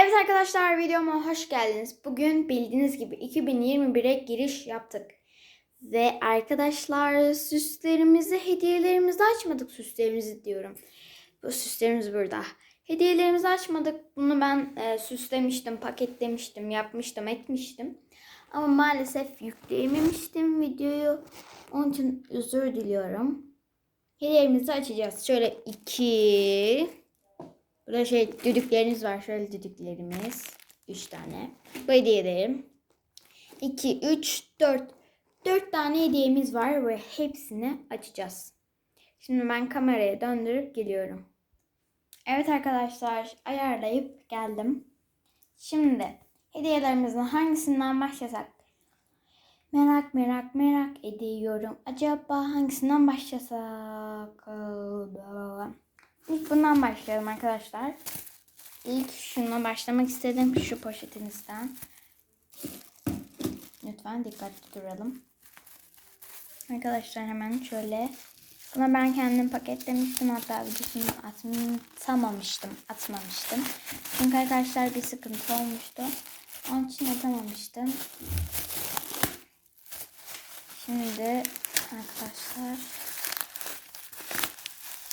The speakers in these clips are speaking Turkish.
Evet arkadaşlar videoma hoş geldiniz. Bugün bildiğiniz gibi 2021'e giriş yaptık. Ve arkadaşlar süslerimizi, hediyelerimizi açmadık. Süslerimizi diyorum. Bu süslerimiz burada. Hediyelerimizi açmadık. Bunu ben e, süslemiştim, paketlemiştim, yapmıştım, etmiştim. Ama maalesef yükleyememiştim videoyu. Onun için özür diliyorum. Hediyelerimizi açacağız. Şöyle iki, Burada şey düdükleriniz var. Şöyle düdüklerimiz. 3 tane. Bu hediyelerim. 2, 3, 4. 4 tane hediyemiz var ve hepsini açacağız. Şimdi ben kameraya döndürüp geliyorum. Evet arkadaşlar ayarlayıp geldim. Şimdi hediyelerimizin hangisinden başlasak? Merak merak merak ediyorum. Acaba hangisinden başlasak? İlk bundan başlayalım arkadaşlar. İlk şununla başlamak istedim. Şu poşetinizden. Lütfen dikkatli duralım. Arkadaşlar hemen şöyle. Buna ben kendim paketlemiştim. Hatta videosunu atamamıştım. Atmamıştım. Çünkü arkadaşlar bir sıkıntı olmuştu. Onun için atamamıştım. Şimdi arkadaşlar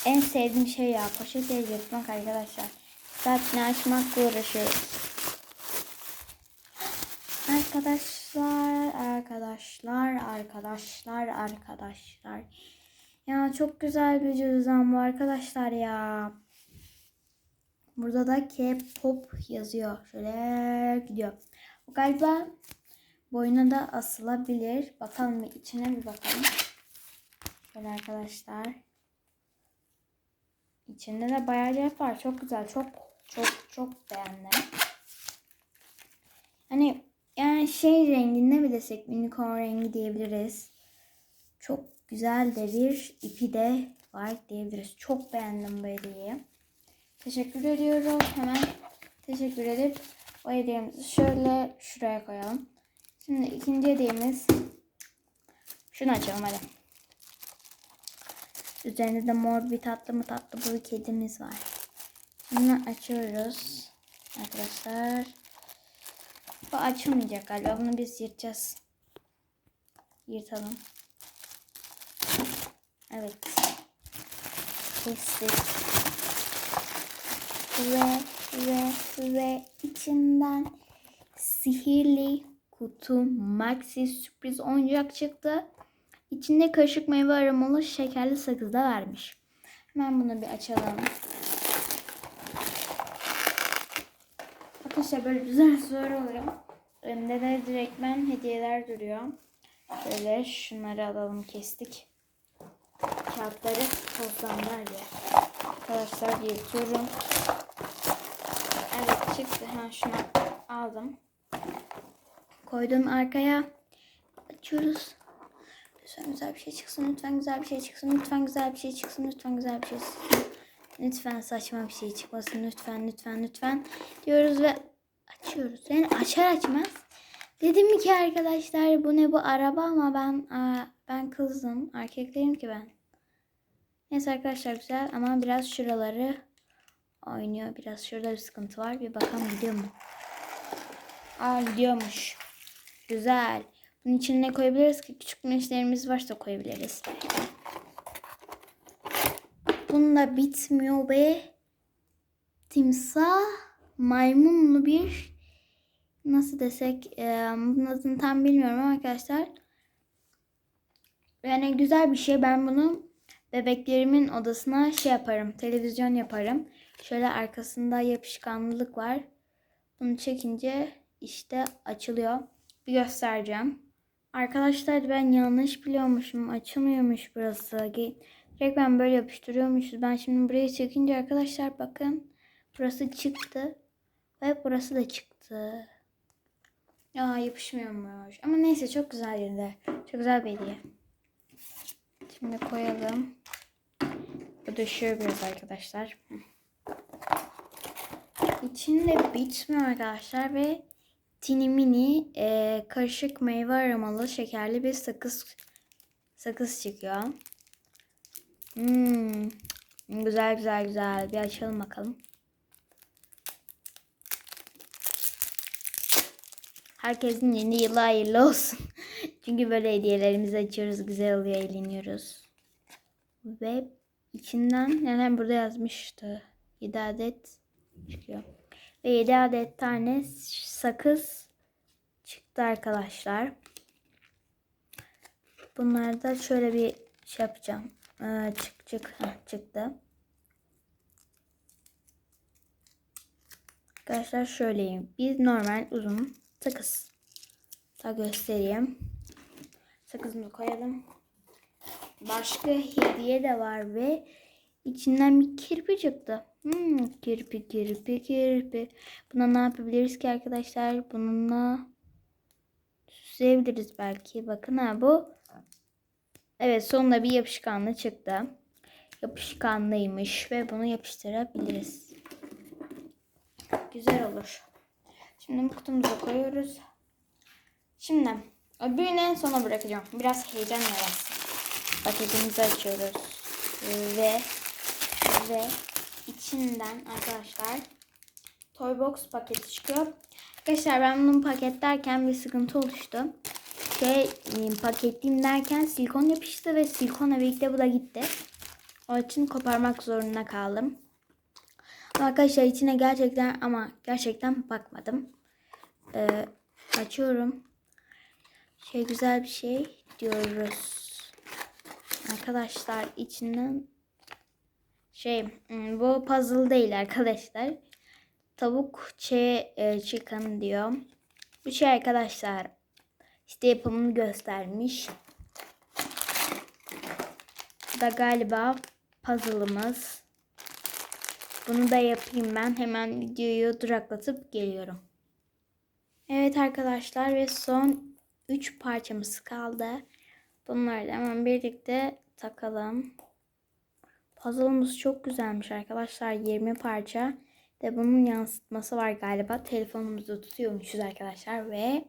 en sevdiğim şey ya poşete yırtmak arkadaşlar. Saatini açmakla uğraşıyoruz. Arkadaşlar, arkadaşlar, arkadaşlar, arkadaşlar. Ya çok güzel bir cüzdan bu arkadaşlar ya. Burada da K-pop yazıyor. Şöyle gidiyor. Bu galiba boyuna da asılabilir. Bakalım içine bir bakalım. Şöyle arkadaşlar. İçinde de bayağı cep var. Çok güzel. Çok çok çok beğendim. Hani yani şey renginde bir desek unicorn rengi diyebiliriz. Çok güzel de bir ipi de var diyebiliriz. Çok beğendim bu hediyeyi. Teşekkür ediyorum. Hemen teşekkür edip o hediyemizi şöyle şuraya koyalım. Şimdi ikinci hediyemiz şunu açalım hadi. Üzerinde de mor bir tatlı mı tatlı bir kedimiz var. Bunu açıyoruz. Arkadaşlar. Bu açılmayacak galiba. Bunu biz yırtacağız. Yırtalım. Evet. Kestik. Ve ve ve içinden sihirli kutu maxi sürpriz oyuncak çıktı. İçinde karışık meyve aromalı şekerli sakız da vermiş. Hemen bunu bir açalım. Arkadaşlar böyle güzel soru oluyor. Önde de direktmen hediyeler duruyor. Böyle şunları alalım kestik. Kağıtları tozlanlar diye. Arkadaşlar yırtıyorum. Evet çıktı. Ha şunu aldım. Koydum arkaya. Açıyoruz. Lütfen güzel bir şey çıksın. Lütfen güzel bir şey çıksın. Lütfen güzel bir şey çıksın. Lütfen güzel bir şey çıksın. Lütfen saçma bir şey çıkmasın. Lütfen lütfen lütfen diyoruz ve açıyoruz. Yani açar açmaz dedim ki arkadaşlar bu ne bu araba ama ben aa, ben kızdım. Erkeklerim ki ben. Neyse arkadaşlar güzel ama biraz şuraları oynuyor. Biraz şurada bir sıkıntı var. Bir bakalım gidiyor mu? Aa gidiyormuş. Güzel. Bunun içine ne koyabiliriz ki? Küçük güneşlerimiz varsa koyabiliriz. Bununla bitmiyor ve timsah maymunlu bir nasıl desek e, bunun adını tam bilmiyorum ama arkadaşlar yani güzel bir şey. Ben bunu bebeklerimin odasına şey yaparım. Televizyon yaparım. Şöyle arkasında yapışkanlılık var. Bunu çekince işte açılıyor. Bir göstereceğim. Arkadaşlar ben yanlış biliyormuşum. Açılmıyormuş burası. Direkt ben böyle yapıştırıyormuşuz. Ben şimdi burayı çekince arkadaşlar bakın. Burası çıktı. Ve burası da çıktı. Aa yapışmıyormuş. Ama neyse çok güzel yine. Çok güzel bir hediye. Şimdi koyalım. Bu düşüyor biraz arkadaşlar. İçinde bitmiyor arkadaşlar ve tini mini e, karışık meyve aromalı şekerli bir sakız sakız çıkıyor. Hmm, güzel güzel güzel. Bir açalım bakalım. Herkesin yeni yılı hayırlı olsun. Çünkü böyle hediyelerimizi açıyoruz. Güzel oluyor, eğleniyoruz. Ve içinden yani burada yazmıştı. 7 adet çıkıyor. Ve 7 adet tane sakız çıktı arkadaşlar. Bunları da şöyle bir şey yapacağım. Ee, çık çık Heh, çıktı. Arkadaşlar şöyleyim. Bir normal uzun sakız. Da göstereyim. Sakızımızı koyalım. Başka hediye de var ve içinden bir kirpi çıktı. Hmm, kirpi kirpi kirpi. Buna ne yapabiliriz ki arkadaşlar? Bununla süsleyebiliriz belki. Bakın ha bu. Evet sonunda bir yapışkanlı çıktı. Yapışkanlıymış ve bunu yapıştırabiliriz. Güzel olur. Şimdi bu kutumuza koyuyoruz. Şimdi öbürünü en sona bırakacağım. Biraz heyecan yaratsın. Paketimizi açıyoruz. Ve ve içinden arkadaşlar Toybox paketi çıkıyor. Arkadaşlar ben bunu paketlerken bir sıkıntı oluştu. Şey paketleyeyim derken silikon yapıştı ve silikonla birlikte bu da gitti. O için koparmak zorunda kaldım. Arkadaşlar içine gerçekten ama gerçekten bakmadım. Ee, açıyorum. Şey güzel bir şey diyoruz. Arkadaşlar içinden şey hmm, bu puzzle değil arkadaşlar. Tavuk çe e, diyor. Bu şey arkadaşlar işte yapımını göstermiş. Bu da galiba puzzle'ımız. Bunu da yapayım ben. Hemen videoyu duraklatıp geliyorum. Evet arkadaşlar ve son 3 parçamız kaldı. Bunları da hemen birlikte takalım. Puzzle'ımız çok güzelmiş arkadaşlar. 20 parça. De bunun yansıtması var galiba. Telefonumuzda tutuyormuşuz arkadaşlar ve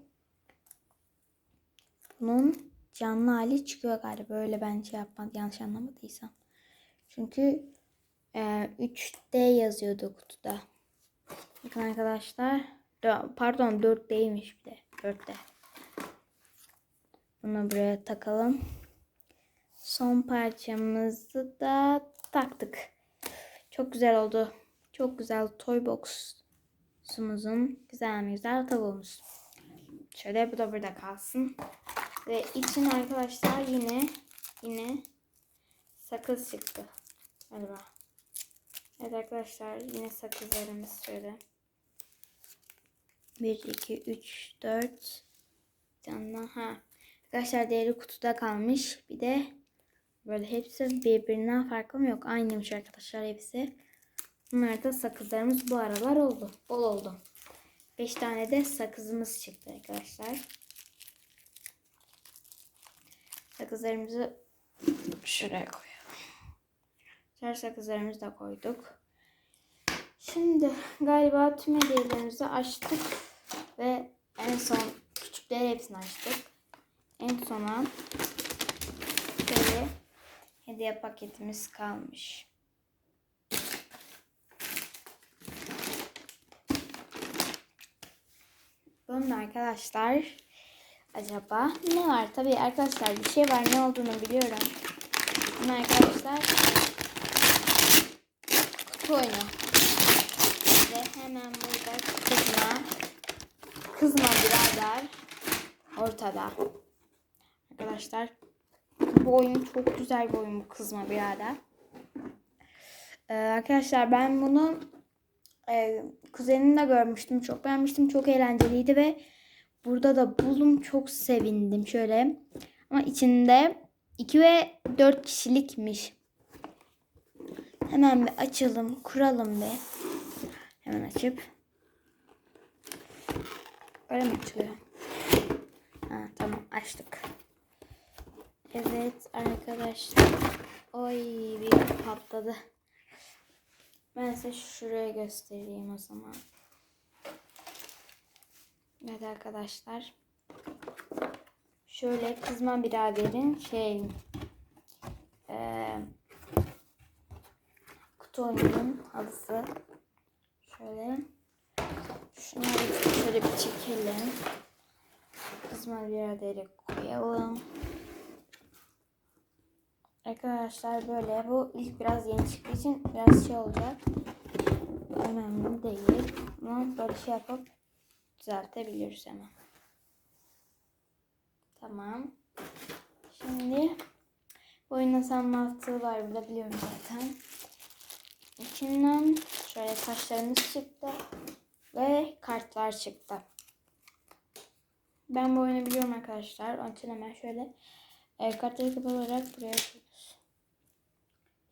bunun canlı hali çıkıyor galiba. Öyle ben şey yapmadım yanlış anlamadıysam. Çünkü e, 3D yazıyordu kutuda. Bakın arkadaşlar. Pardon 4D'ymiş bir de. 4D. Bunu buraya takalım. Son parçamızı da taktık. Çok güzel oldu. Çok güzel toy box'umuzun güzel güzel tavuğumuz. Şöyle bu da burada kalsın. Ve için arkadaşlar yine yine sakız çıktı. Galiba. Evet arkadaşlar yine sakızlarımız şöyle. 1, 2, 3, 4 tane ha. Arkadaşlar diğeri kutuda kalmış. Bir de böyle hepsi birbirinden farklı mı yok? Aynıymış arkadaşlar hepsi. Bunlar da sakızlarımız bu aralar oldu. Bol oldu. 5 tane de sakızımız çıktı arkadaşlar. Sakızlarımızı şuraya koyalım. Diğer sakızlarımızı da koyduk. Şimdi galiba tüm hediyelerimizi açtık ve en son küçükleri hepsini açtık. En sona hediye paketimiz kalmış. Bunda arkadaşlar acaba ne var? Tabii arkadaşlar bir şey var ne olduğunu biliyorum. Bunu arkadaşlar kutu oyunu. Ve hemen burada kızma kızma birader ortada. Arkadaşlar bu oyun çok güzel bir oyun bu kızma birader. Ee, arkadaşlar ben bunu e, kuzenimle görmüştüm. Çok beğenmiştim. Çok eğlenceliydi ve burada da buldum. Çok sevindim. Şöyle ama içinde 2 ve 4 kişilikmiş. Hemen bir açalım. Kuralım bir. Hemen açıp. Öyle mi açılıyor? Ha, tamam açtık. Evet arkadaşlar. Oy bir patladı. Ben size şuraya göstereyim o zaman. Evet arkadaşlar. Şöyle kızma biraderin şey e, kutu oyunun halısı. Şöyle şunları şöyle bir çekelim. kısmına bir adayı koyalım. Arkadaşlar böyle bu ilk biraz yeni çıktığı için biraz şey olacak. Önemli değil. Ama böyle şey yapıp düzeltebiliriz hemen. Tamam. Şimdi bu oyunun son mantığı var burada biliyorum zaten. İçinden şöyle taşlarımız çıktı ve kartlar çıktı. Ben bu oyunu biliyorum arkadaşlar. Onun için hemen şöyle e, kartları kapalı olarak buraya koyuyoruz.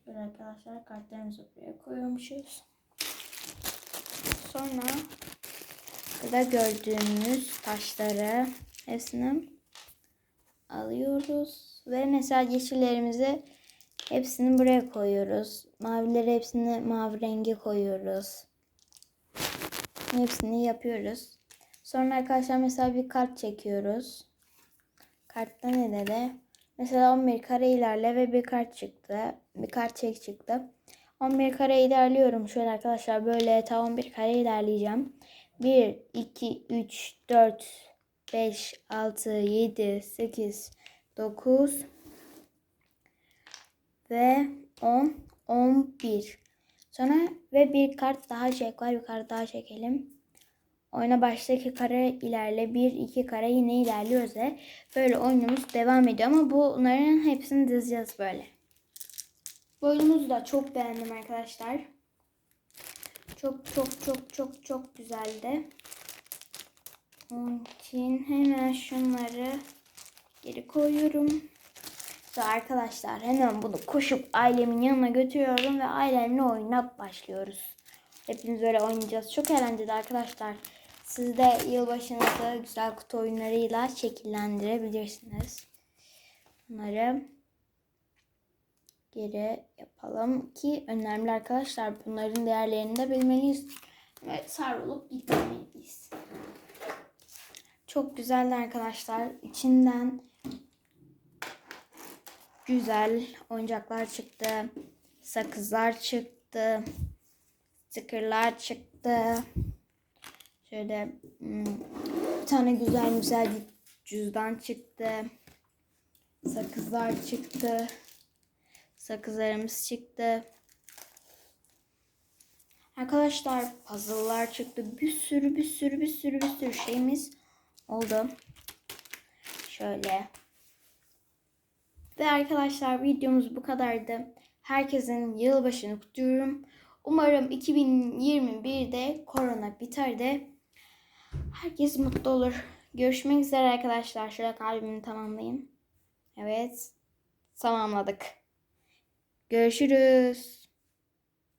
Şöyle arkadaşlar kartlarımızı buraya koyuyormuşuz. Sonra burada gördüğümüz taşları hepsini alıyoruz. Ve mesela yeşillerimizi hepsini buraya koyuyoruz. Mavileri hepsini mavi rengi koyuyoruz. Hepsini yapıyoruz. Sonra arkadaşlar mesela bir kart çekiyoruz. Kartta ne dedi? Mesela 11 kare ilerle ve bir kart çıktı. Bir kart çek çıktı. 11 kare ilerliyorum. Şöyle arkadaşlar böyle ta 11 kare ilerleyeceğim. 1, 2, 3, 4, 5, 6, 7, 8, 9 ve 10, 11. Sonra ve bir kart daha çek var. Bir kart daha çekelim. Oyuna baştaki kare ilerle. Bir, iki kare yine ilerliyoruz ve böyle oyunumuz devam ediyor. Ama bunların hepsini dizeceğiz böyle. Bu oyunumuzu da çok beğendim arkadaşlar. Çok çok çok çok çok güzeldi. Onun için hemen şunları geri koyuyorum. Ve arkadaşlar hemen bunu koşup ailemin yanına götürüyorum ve ailemle oyuna başlıyoruz. Hepimiz böyle oynayacağız. Çok eğlenceli arkadaşlar. Siz de yılbaşınızı güzel kutu oyunlarıyla şekillendirebilirsiniz. Bunları geri yapalım ki önemli arkadaşlar. Bunların değerlerini de bilmeliyiz. Ve sarılıp gitmeliyiz. Çok güzeldi arkadaşlar. İçinden güzel oyuncaklar çıktı. Sakızlar çıktı. Stickerlar çıktı. Şöyle hmm, bir tane güzel güzel bir cüzdan çıktı. Sakızlar çıktı. Sakızlarımız çıktı. Arkadaşlar puzzle'lar çıktı. Bir sürü bir sürü bir sürü bir sürü şeyimiz oldu. Şöyle. Ve arkadaşlar videomuz bu kadardı. Herkesin yılbaşını kutluyorum. Umarım 2021'de korona biter de herkes mutlu olur. Görüşmek üzere arkadaşlar. Şöyle kalbimi tamamlayayım. Evet. Tamamladık. Görüşürüz.